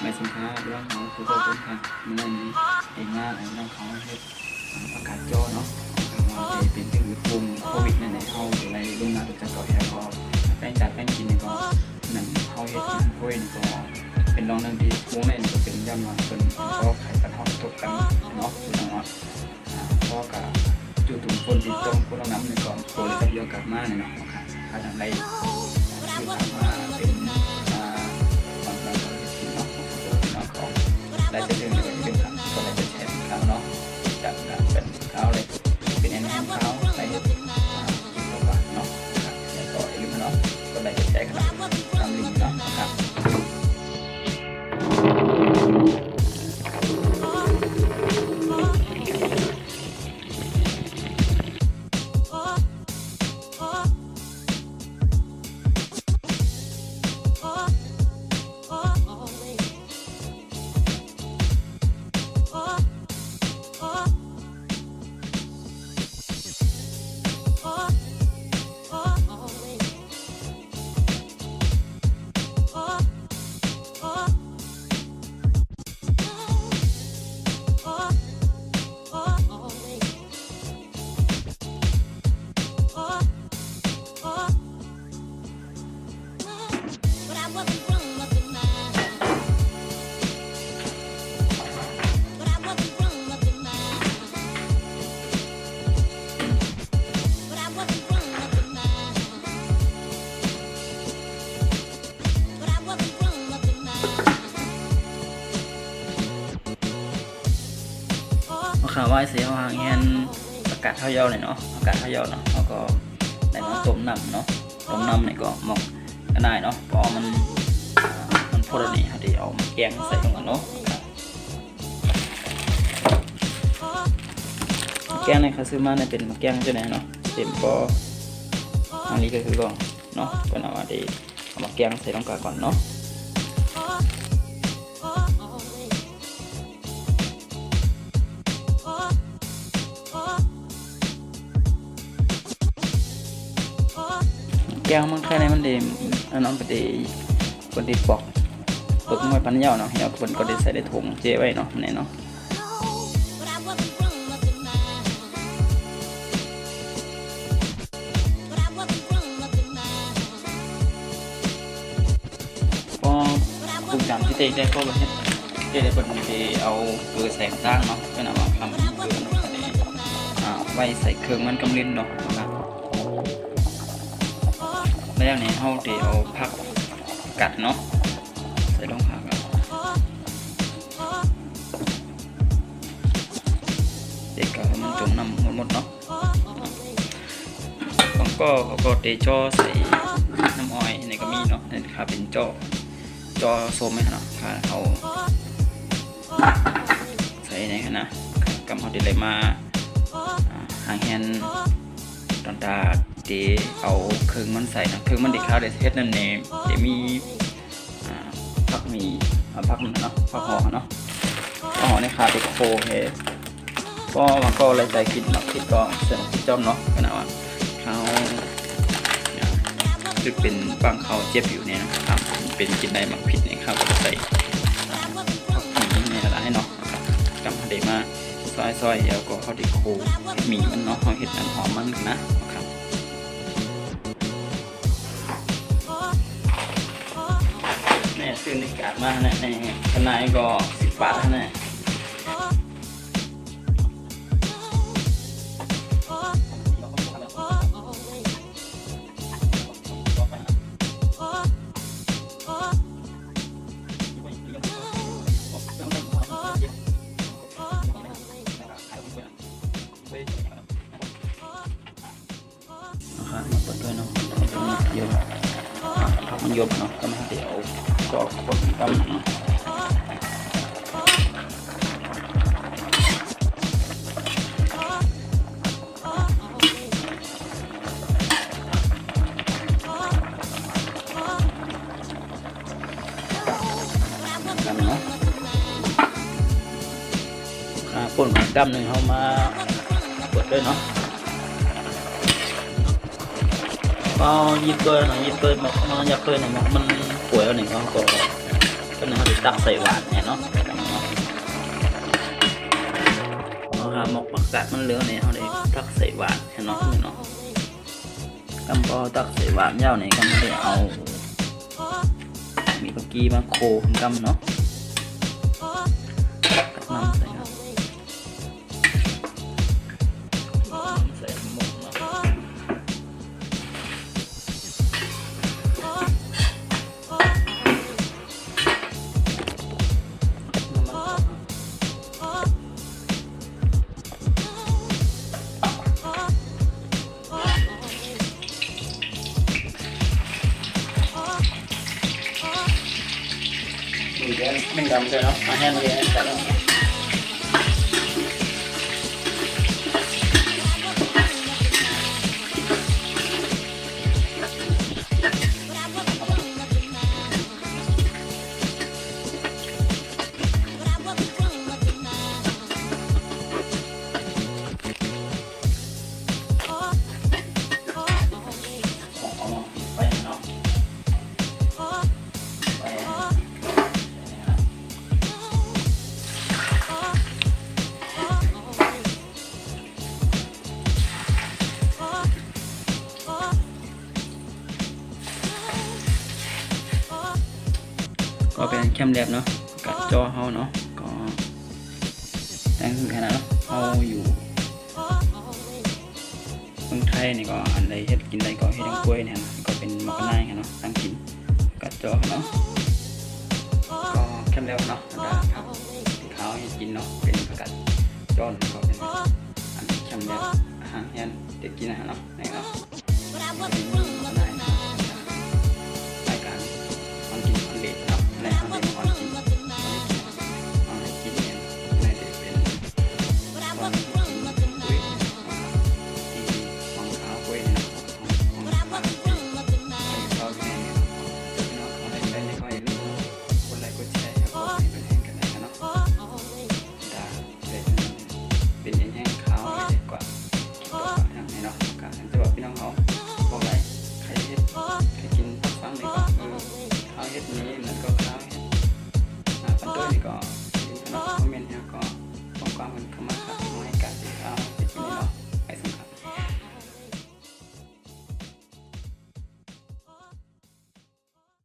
ไม่สินค้าเรื่องของผู้ประกอบการเมื่อนี้เองว่าเรื่องของเฮ็ดประกาศจอเนาะว่าจะเป็นที่ปรุงโควิดนั่นแหละเขาอยู่ในรุ่นนาประจำก่อแอลกอฮอล์แป้งจัดแป้งกินนี่ก็นั่นเขาเฮ็ดโควิดนี่ก็เป็นรองเรื่องที่วงในนี่ก็เป็นย่ำมาจนก็ไขปัญหาทุกกันเนาะพี่น้องเนาะอ่าเพราะกับจุดถุงคนติดตรงคนน้ำในก่อนโควิดกับเยอะกลับมาเนี่ยเนาะ ขนาทางใดคือทำมาเป็นความรักของพี่น้องพี่น้องของได้จะดึงไปดึงครับก็เลยจะแชร์กันเนาะจากนั้น ไหว้เสียหางแฮนอากาศเท่าเยาเลยเนาะอากาศเท่าเยาเนาะแล้วก็ได้มาต้มน้ำเนาะต้มน้ำเนี่ยก็หมอกก็ได้เนาะเพราะมันมันพอดีเขาที่เอามาแกงใส่ลงกันเนาะแกงในคาซื้อมาเนี่ยเป็นแกงจะไหนเนาะเต็มปออันนี้ก็คือก่อนเนาะก็เอามาดีเอามาแกงใส่ลงกันก่อนเนาะ มวยพันเยาเนาะเหี่ยวคนก็ได้ใส่ได้ถุงเจไว้เนาะนี่เนาะ But I wasn't grown up enough. But I wasn't grown up enough. ก็ปรุงตามที่เตได้ก็แบบนี้เตไแล้วนี่เฮาที่เอาผักกัดเนาะใส่ลงผักเด็กก็มันจมน้ำหมดๆเนาะของก็เขาก็เตจอใส่น้ำอ้อยนี่ก็มีเนาะนี่ครับเป็นจอจอโซมไหมเนาะค่ะเขาใส่ในขนาดกำเขาดีเลยมาอ่าหางแฮนตอนตา เตเอาเครื่องมันใส่เนาะเครื่องมันเด็กข้าวเด็ดเฮ็ดนั่นเองเดี๋ยวมีผักมีผักมันเนาะผักหอเนาะผักหอในขาเด็กโคเฮก็มันก็เลยใจกินหมักผิดก็เสร็จจอมเนาะขนาดว่าเขาคือเป็นบางเขาเจ็บอยู่เนี่ยนะครับเป็นกินได้หมักผิดเนี่ยครับใส่ผักหมีในละลายเนาะกำเดมาซอยซอยๆแล้วก็เขาไดีโคหมีมันเนาะเขาเห็ดน้ำหอมมันนะ ครับ ซื้อในกาดมาเนี่ยในขนาดก็สิบบาทนะเนี่ยนะครับมาเปิดด้วยเนาะเยอะผักมันยมเนาะก็มาเดี๋ยว ก็คนกำเนาะกันเนาะอ่าป่นกำหนึ่ง ป่วยแล้วหนึ่งเขาโก็ก็นึกว่าจะตักใส่หวานเนี่ยเนาะเอาหาหมกผักกาดมันเหลือเนี่ยเขาได้ตักใส่หวานเห็นเนาะนี่เนาะกำปอตักใส่หวานเย้าเนี่ยก็ไม่ได้เอา มีปากกี้มาโคกำเนาะ รื่อ แคมแลบเนาะกับจอเฮาเนาะก็แต่งขนาดเนาะเฮาอยู่เมืองไทยนี่ก็อันใดเฮ็ดกินใดก็เฮ็ดทั้งกล้วยเนี่ยนะก็เป็นมะกนายเนาะตั้งกินกับจอเนาะก็แคมแลบเนาะแล้วก็ครับเขาให้กินเนาะเป็นผักกาดจอนก็เป็นอันแคมแลบอาหารแห้งเด็กกินนะเนาะนี่เนาะ